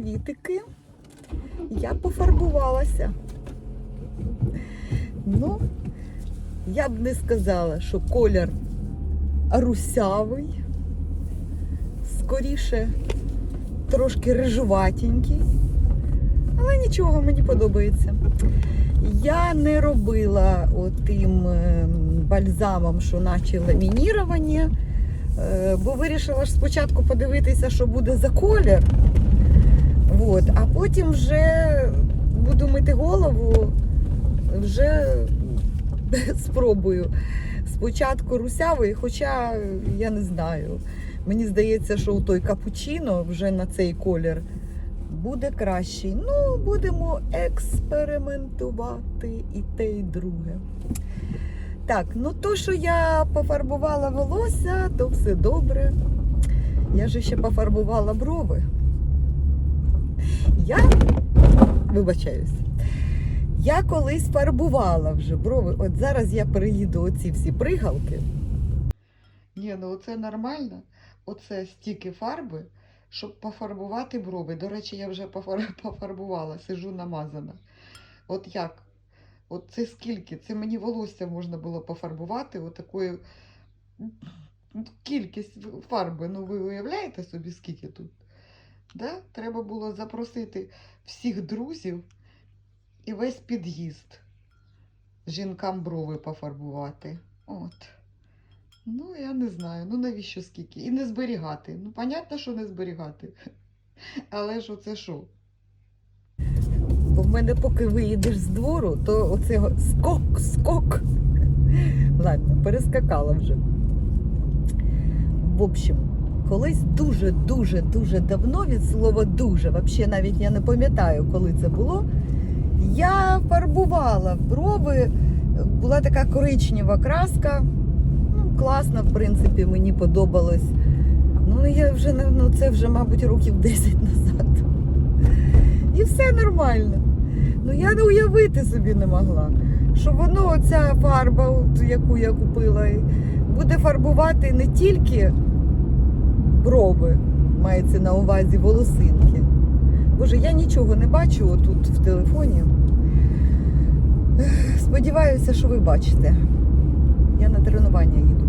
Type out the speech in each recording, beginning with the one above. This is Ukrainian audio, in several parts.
Привітики. Я пофарбувалася. Ну, я б не сказала, що колір русявий, скоріше трошки рижуватенький, але нічого, мені подобається. Я не робила отим е, бальзамом, що наче ламініровані, е, бо вирішила ж спочатку подивитися, що буде за колір. От, а потім вже буду мити голову, вже спробую. Спочатку русявий, хоча я не знаю. Мені здається, що той капучино вже на цей колір буде кращий. Ну, будемо експериментувати і те, і друге. Так, ну то, що я пофарбувала волосся, то все добре. Я же ще пофарбувала брови. Я вибачаюсь. Я колись фарбувала вже брови. От зараз я переїду оці всі пригалки. Ні, ну це нормально. Оце стільки фарби, щоб пофарбувати брови. До речі, я вже пофарбувала, сижу намазана. От як? От це скільки? Це мені волосся можна було пофарбувати отакою кількість фарби. Ну ви уявляєте собі, скільки тут? Да? Треба було запросити всіх друзів і весь під'їзд жінкам брови пофарбувати. От. Ну, я не знаю, ну навіщо скільки? І не зберігати. Ну, понятно, що не зберігати. Але ж оце що? Бо в мене поки виїдеш з двору, то оце скок, скок. Ладно, перескакала вже. В общем, колись дуже-дуже дуже давно від слова дуже, взагалі навіть я не пам'ятаю, коли це було. Я фарбувала брови, була така коричнева краска. Ну, класно, в принципі, мені подобалось. Ну, я вже ну, це вже, мабуть, років 10 назад. І все нормально. Ну я не уявити собі не могла, що воно, оця фарба, яку я купила, буде фарбувати не тільки брови, мається на увазі волосинки. Боже, я нічого не бачу отут в телефоні. Сподіваюся, що ви бачите. Я на тренування їду.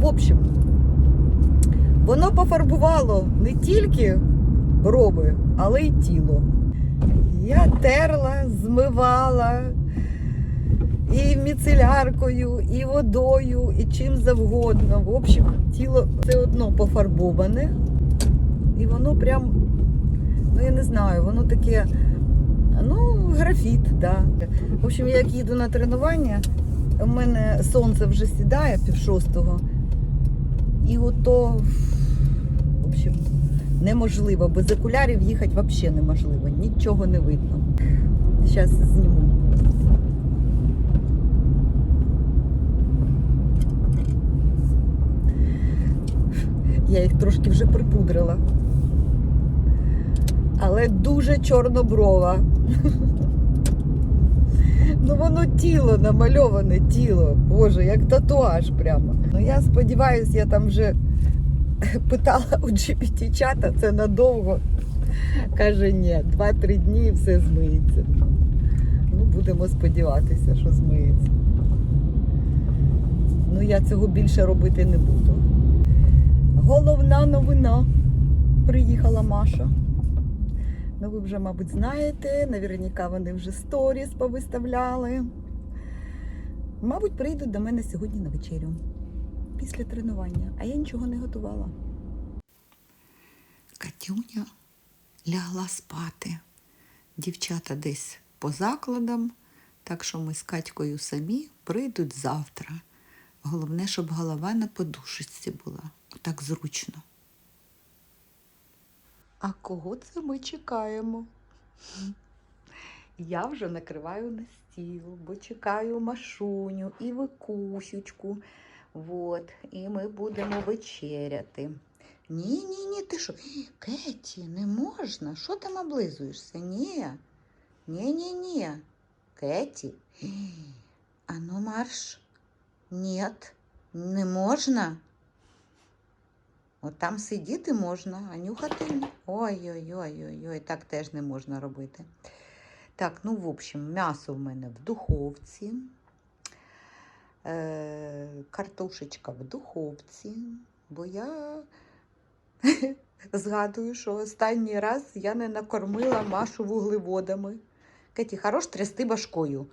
В общем, воно пофарбувало не тільки брови, але й тіло. Я терла, змивала і міцеляркою, і водою, і чим завгодно. В общем, тіло все одно пофарбоване. І воно прям, ну я не знаю, воно таке, ну, графіт, да. В общем, я як їду на тренування, у мене сонце вже сідає пів шостого. І ото, в общем, неможливо. Без окулярів їхати взагалі неможливо. Нічого не видно. Зараз зніму. Я їх трошки вже припудрила. Але дуже чорноброва. Ну воно тіло намальоване тіло. Боже, як татуаж прямо. Ну я сподіваюся, я там вже питала у GPT чата, це надовго. Каже, ні, 2-3 дні і все змиється. Ну, будемо сподіватися, що змиється. Ну, я цього більше робити не буду. Головна новина. Приїхала Маша. Ну, ви вже, мабуть, знаєте, наверняка вони вже сторіс повиставляли. Мабуть, прийдуть до мене сьогодні на вечерю після тренування, а я нічого не готувала. Катюня лягла спати. Дівчата десь по закладам, так що ми з Катькою самі прийдуть завтра. Головне, щоб голова на подушечці була. Так зручно. А кого це ми чекаємо? Я вже накриваю на стіл, бо чекаю Машуню і Викусючку. Вот, і ми будемо вечеряти. Ні, ні, ні, ти що? Кеті, не можна. Що там облизуєшся? Ні. Ні, ні, ні. Кеті. Ану, марш. Нет, не можна. От там сидіти можна, а нюхати. Ой-ой-ой-ой-ой, так теж не можна робити. Так, ну, в общем, м'ясо в мене в духовці. Е, картошечка в духовці, бо я згадую, що останній раз я не накормила Машу вуглеводами. Кеті, хорош трясти башкою.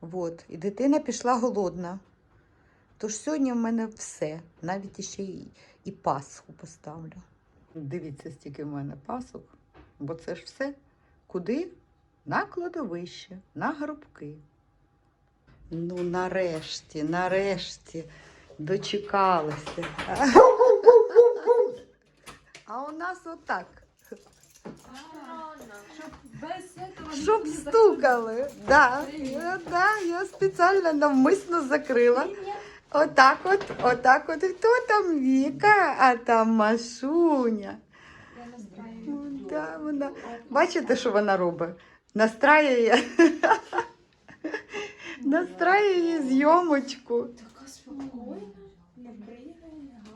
Вот. І дитина пішла голодна. Тож сьогодні в мене все. Навіть ще і, і Пасху поставлю. Дивіться, стільки в мене пасок, бо це ж все. Куди? На кладовище, на гробки. Ну, нарешті, нарешті дочекалися. А у нас отак. Щоб стукали. Да, да, я спеціально навмисно закрила. Отак от, отак от. Хто там Віка, а там Машуня. Я. Ну, Да, вона. Бачите, що вона робить? Настраює, настраює зйомочку. Така спокійна, не не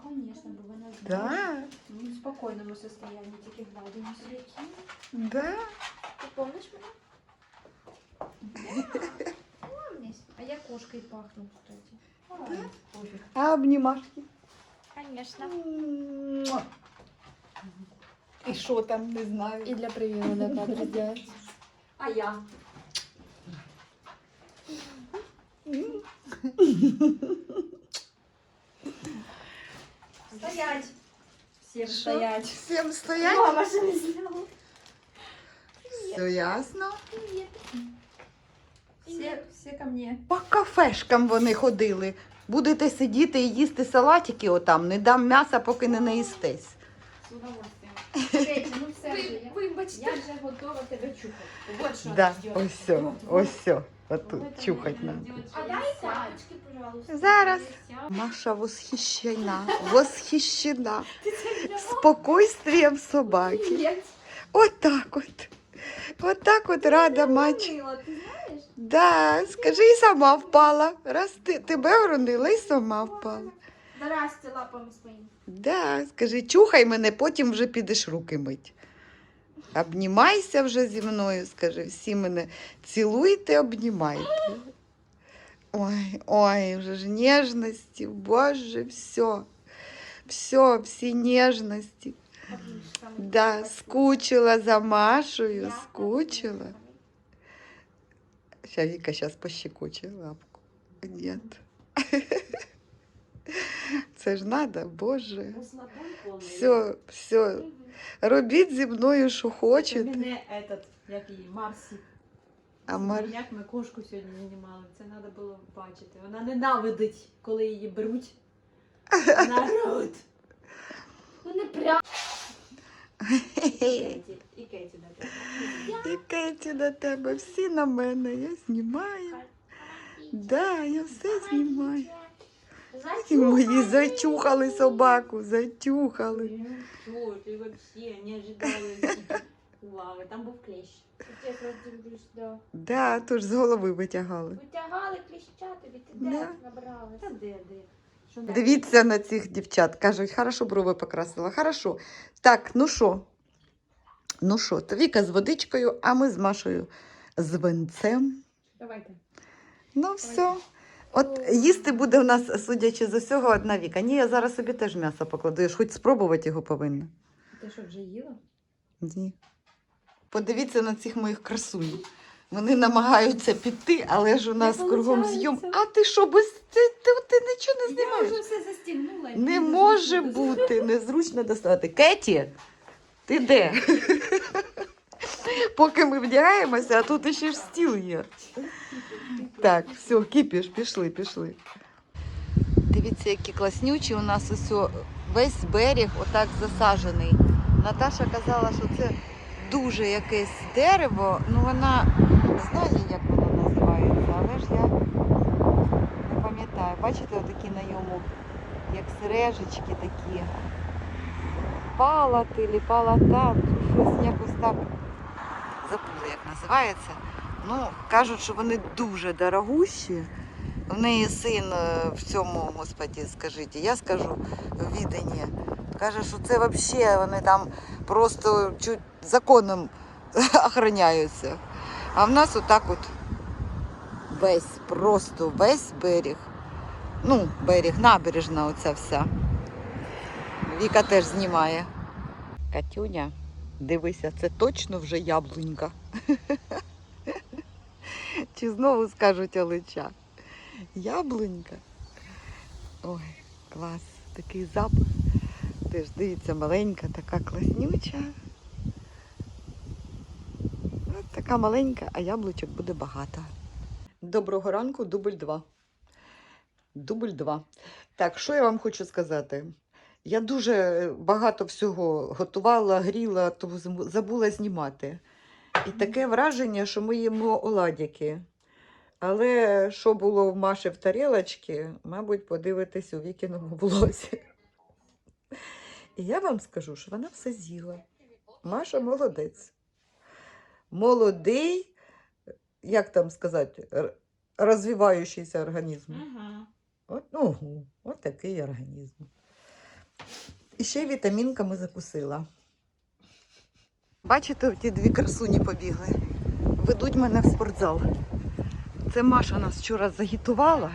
Конечно, бо вона Да, в спокійному состоянні, тільки гладимо які. да. Ти помниш мене? Помнишь? А я кошкой пахну, кстати. Да? Пофиг. А обнімашки? Конечно. Муа. І що там, не знаю. И для привива на кадре сделать. А я? Стоять! Всем Що? стоять! Всім стоять? Мама же не сняла. Все ясно. Привет. Все, все ко мне. По кафешкам вони ходили. Будете сидіти і їсти салатики отам. Не дам м'яса, поки не наїстесь. Удовольствием. Петя, ну все вже. я- Вибачте. Я вже готова тебе чухати. Вот що Да, ждет. ось все, ось все. Отут чухать надо. А дай тапочки, пожалуйста. Зараз. Маша восхищена, восхищена спокойствием собаки. Привет. Отак от. Отак от рада мать. Мила, ти знаєш? Да, скажи, і сама впала. Раз ти, тебе вронила і сама впала. Здрасте лапами своїми. Да, скажи, чухай мене, потім вже підеш руки мить. Обнімайся вже зі мною, скажи, всі мене цілуйте, обнімайте. Ой, ой, вже ж ніжності, боже, все. Все, всі ніжності. Да, скучила за Машею, скучила. Сейчас Вика сейчас пощекоче лапку. Нет. Це ж надо, Боже. Все, все. Робіть зі мною, що хочете. мене этот, як її, Марсі. А Мар... Як ми кошку сьогодні знімали, це треба було бачити. Вона ненавидить, коли її беруть. Народ. Не прям. І Кеті до тебе. І Кеті до тебе, всі на мене. Я знімаю. Да, я все знімаю. І мої зачухали собаку, зачухали. Ну ти взагалі не ожидала. Там був роздивлюсь, да. Да, тож з голови витягали. Витягали кліща тобі, ти Да. де набралася? Та де, де? Дивіться на цих дівчат. Кажуть, хорошо брови покрасила. Хорошо. Так, ну що? Ну що, то Віка з водичкою, а ми з Машею з винцем. Давайте. Ну все. От їсти буде у нас, судячи з усього, одна Віка. Ні, я зараз собі теж м'ясо покладу. Я ж хоч спробувати його повинна. Ти що, вже їла? Ні. Подивіться на цих моїх красунь. Вони намагаються піти, але ж у нас кругом зйом. А ти що, без ти, ти, ти нічого не Я знімаєш? вже все застігнула. Не може бути незручно достати. Кеті, ти де? Поки ми вдягаємося, а тут іще ж стіл є. Так, все, кипіш, пішли, пішли. Дивіться, які класнючі у нас ось весь берег отак засаджений. Наташа казала, що це дуже якесь дерево. Ну вона знає, як воно називається, але ж я не пам'ятаю. Бачите, отакі на йому, як сережечки такі. Палати, чи палата, щось якось так. Забула, як називається. Ну, кажуть, що вони дуже дорогущі. В неї син е, в цьому, господі, скажіть, я скажу в віденні. Каже, що це взагалі вони там просто чуть законом охороняються. А в нас отак от весь, просто весь берег. Ну, берег, набережна оця вся. Віка теж знімає. Катюня, дивися, це точно вже яблунька. Чи знову скажуть олича? Яблунька. Ой, клас, такий запах. Теж дивіться, маленька, така класнюча. Така маленька, а яблучок буде багато. Доброго ранку, дубль 2. Дубль 2. Так, що я вам хочу сказати? Я дуже багато всього готувала, гріла, то забула знімати. І таке враження, що ми їмо оладяки. Але що було в Маші в тарілочці, мабуть, подивитись у вікіному влозі. І я вам скажу, що вона все з'їла. Маша молодець. Молодий, як там сказати, розвиваючийся організм. От, ну, от такий організм. І ще вітамінками закусила. Бачите, ті дві красуні побігли. Ведуть мене в спортзал. Це Маша нас вчора загітувала.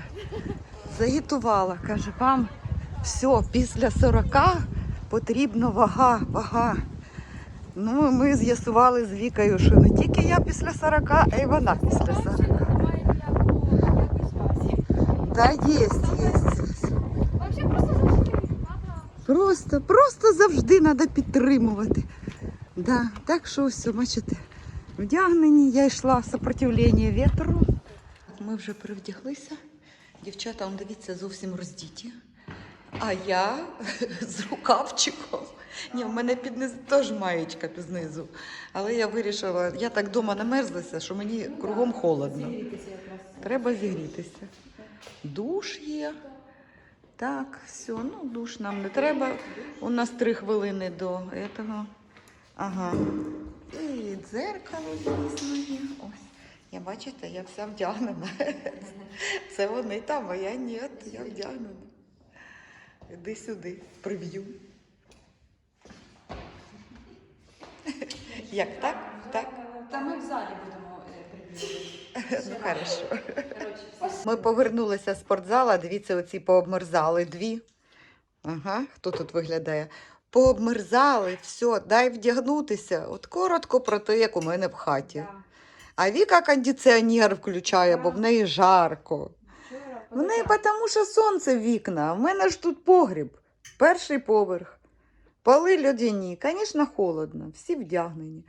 Загітувала. Каже, вам все, після 40 потрібна вага, вага. Ну, ми з'ясували з Вікою, що не тільки я після 40, а й вона після 40. Да, є, є. Просто. Просто, просто завжди треба підтримувати. Да, так що все, бачите, вдягнені, я йшла сопротивлення вітру. Ми вже привдяглися. Дівчата, дивіться, зовсім роздіті. А я з рукавчиком. Ні, в мене під низ теж маєчка знизу. Але я вирішила, я так вдома намерзлася, що мені кругом холодно. Треба зігрітися. Душ є. Так, все, ну душ нам не треба. У нас три хвилини до этого. Ага. І дзеркало, звісно, є. Ось. Я бачите, я вся вдягнена. Це вони там, а я ні, я вдягнена. Іди сюди, приб'ю. Як так? Так? Та ми в залі будемо прибігати. Ну, хорошо. Ми повернулися з спортзала. Дивіться, оці пообмерзали дві. Ага, хто тут виглядає? Пообмерзали, все, дай вдягнутися. От коротко про те, як у мене в хаті. А Віка кондиціонер включає, бо в неї жарко. В неї тому, що сонце в вікна. а В мене ж тут погріб. Перший поверх. Поли льодяні. Звісно, холодно, всі вдягнені.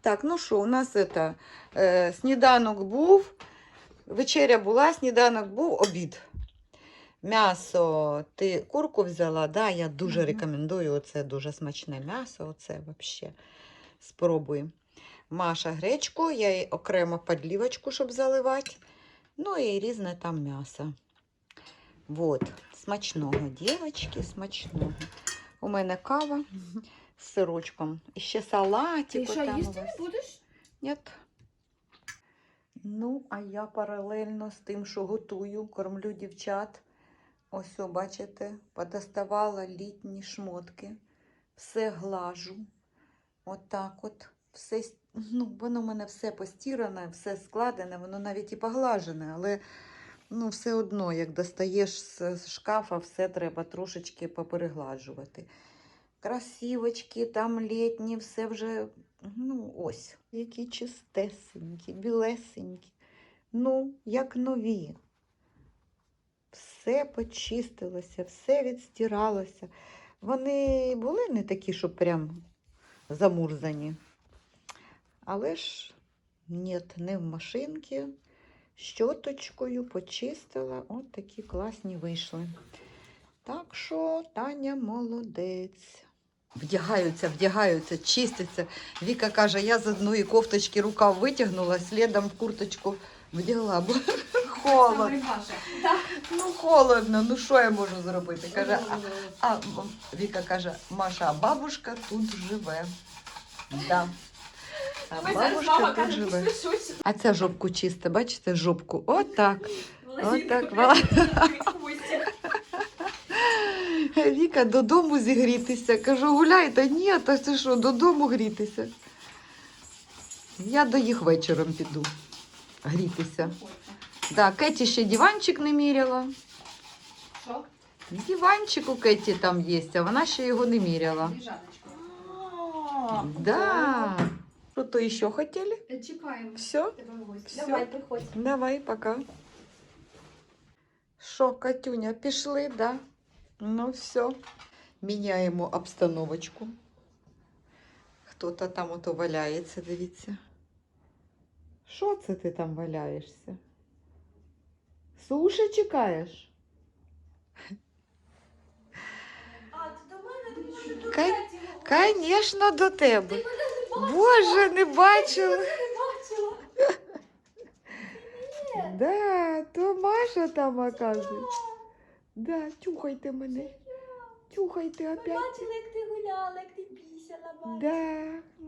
Так, ну що, у нас це, е, сніданок був, вечеря була, сніданок був, обід. М'ясо, ти курку взяла, да, я дуже Мгм. рекомендую, оце дуже смачне м'ясо, оце взагалі. Спробуй. Маша гречку, я їй окремо подлівочку, щоб заливати. Ну і різне там м'ясо. Вот. Смачного, дівчатки, смачного. У мене кава з сирочком. І ще салатик. Ти що, їсти не будеш? Ні. Ну, а я паралельно з тим, що готую, кормлю дівчат. Ось, о, бачите, подоставала літні шмотки, все глажу. Отак от. Все, ну, воно в мене все постіране, все складене, воно навіть і поглажене, але ну, все одно, як достаєш з шкафа, все треба трошечки поперегладжувати. Красивочки, там літні, все вже Ну, ось, які чистесенькі, білесенькі. Ну, як нові. Все почистилося, все відстиралося. Вони були не такі, що прям замурзані. Але ж ні, не в машинці. Щоточкою почистила. От такі класні вийшли. Так що Таня молодець. Вдягаються, вдягаються, чистяться. Віка каже, я з одної кофточки рукав витягнула, слідом в курточку вдягла, бо холодно. Ну холодно, ну що я можу зробити? Каже, а, а Віка каже, Маша, а бабушка тут живе. Да. А Ось зараз бабушка мама тут каже, живе. пішли щось. А це жопку чисте, бачите, жопку. Отак. Отак, блядь. Віка додому зігрітися. Кажу, гуляй, та ні, та це що, додому грітися. Я до їх вечором піду грітися. Да, Кеті ще диванчик не міряла. Що? Диванчик у Кеті там є, а вона ще його не міряла. Лежаночка. Да. Что-то еще хотели? Чекаємо Все? тебе в гості. Всё. Давай, приходь. Давай, пока. Що, Катюня, пішли, да? Ну все. Міняємо обстановочку. Хто-то там ото валяється, дивіться. Що це ти там валяєшся? Суші чекаєш? А, ти до мене ти може до Кай- Кеті говориш. Конечно, до тебе. Боже, не бачила. Не бачила. Да, то Маша там оказується. Да, тюхайте мене. Тюхайте Ми опять. бачили, як ти гуляла, як ти пісяла, бачила. Да,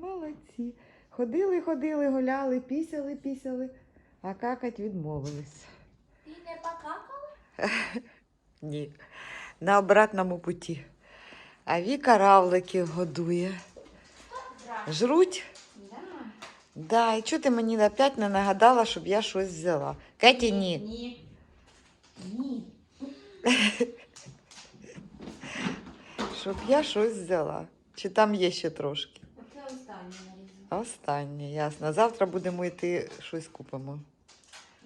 молодці. Ходили, ходили, гуляли, пісяли, пісяли, а какать відмовились. Ти не покакала? Ні. На обратному путі. А Віка равликів годує. Жруть? Да. Да, і чого ти мені опять не нагадала, щоб я щось взяла? Кеті, ні. Ні. Ні. Щоб я щось взяла. Чи там є ще трошки? Оце останнє. Останнє, ясно. Завтра будемо йти щось купимо.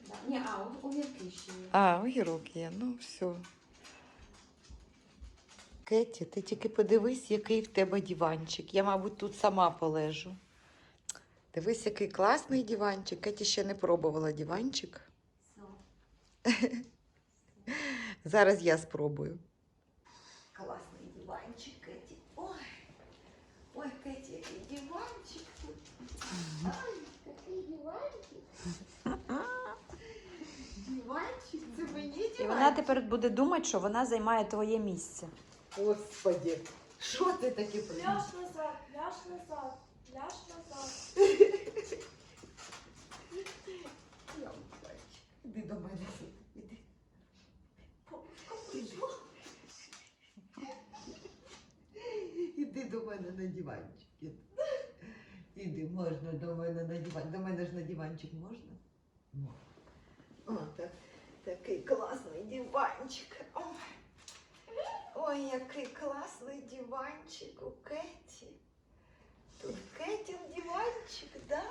Да. Ні, а, у- огірки ще є. А, огірок є, ну все. Кеті, ти тільки подивись, який в тебе диванчик. Я, мабуть, тут сама полежу. Дивись, який класний диванчик. Кеті ще не пробувала диванчик. Зараз я спробую. Класний диванчик, Кеті. Ой, ой, Кеті, який диванчик тут. Ай, який диванчик. Диванчик, це мені І вона тепер буде думати, що вона займає твоє місце. Господи, що ти таке придумав? Ляж назад, ляж назад, ляж назад. Іди до мене. Іди. Іди. Іди до мене на диванчик. Іди. Іди, можна до мене на диванчик. До мене ж на диванчик можна? Можна. О, так, такий класний диванчик. Ой. Ой, який класний диванчик у Кеті. Тут Кетін диванчик, да?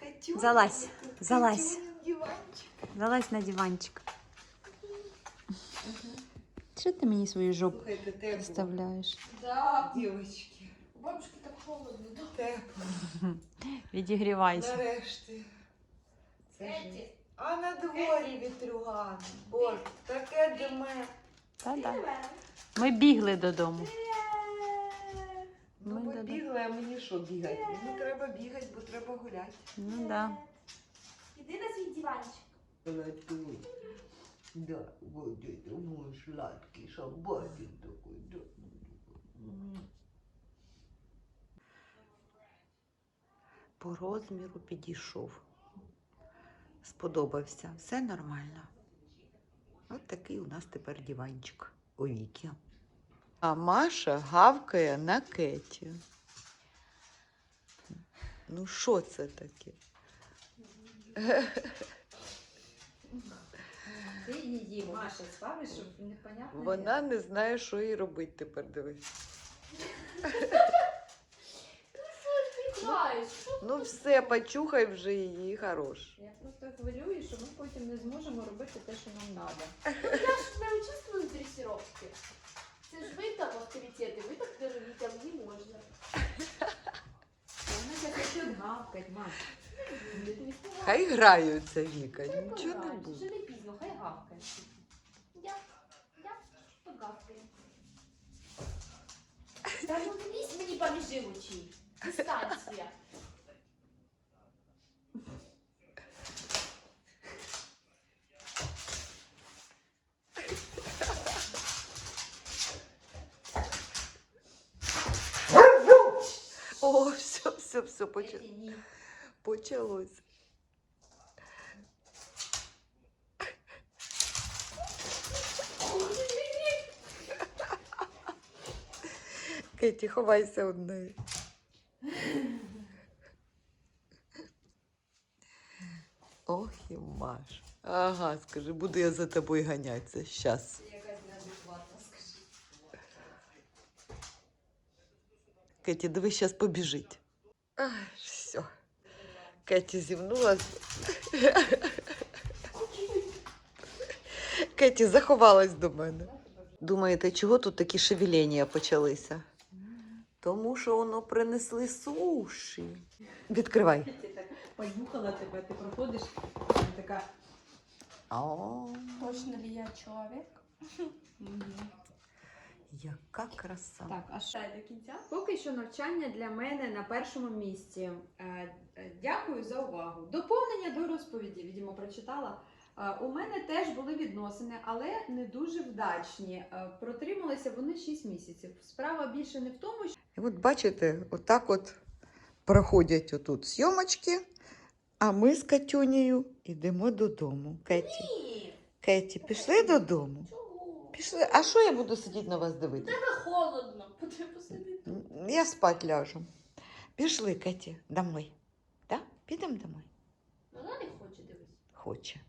Катюнин, Залазь, тут залазь. Катюнин диванчик. Залазь на диванчик. Що ти мені свою жопу Слухайте, тепло. вставляєш? Да. Дівочки, У бабушки так холодно, да? тепло. Відігрівайся. Нарешті. Це ж... Кеті. А на дворі вітрюган. Боже, таке дме. Та-да. Ми бігли додому. Ну, Ми бо додому. бігли, а мені що бігати? Мені треба бігати, бо треба гуляти. Ну да. Іди на свій диванчик. Сладкий. Да, вот это мой сладкий шабатин такой, да. По розміру підійшов. Сподобався. Все нормально. От такий у нас тепер диванчик у Віки. А Маша гавкає на Кеті. Ну, що це таке? Ти її, Маша, ставиш, щоб непонятно. Вона не знає, що їй робити тепер, дивись. Знаєш, що Ну все, почухай вже її, хорош. Я просто хвилюю, що ми потім не зможемо робити те, що нам треба. Я ж не участвую в дресіровці. Це ж ви там авторитети, ви так не робіть, а мені можна. Вона зараз хоче гавкать, Маш. Хай граються, Віка, Хай нічого не буде. Вже не пізно, хай гавкає. Я, я погавкаю. Та ну лізь мені поміж очі. Дистанція. О, все. Все, все, все, поч... Кеті, ні. почалось. Кеті, ховайся однею. Ох і Маш. Ага, скажи, буду я за тобою ганятися. Щас. Якась неадекватна, скажи. Кеті, диви, зараз побіжить. Ай, все. Кеті зівнула. Кеті заховалась до мене. Думаєте, чого тут такі шевеління почалися? Тому що воно принесли суші. Відкривай. Так понюхала тебе, ти проходиш, і така. О, Точно ли я человек? яка краса. Так, а що до кінця? Поки що навчання для мене на першому місці. Е, е, Дякую за увагу. Доповнення до розповіді, відомо, прочитала. Е, У мене теж були відносини, але не дуже вдачні. Е, Протрималися вони 6 місяців. Справа більше не в тому, що І от бачите, отак от проходять отут зйомочки, а ми з Катюнею йдемо додому. Кеті, Кеті, пішли додому? Пішли. А що я буду сидіти на вас дивитися? Тебе холодно. Потрібно сидіти. Я спать ляжу. Пішли, Кеті, домой. Да? Підемо домой? Вона не хоче дивитися. Хоче.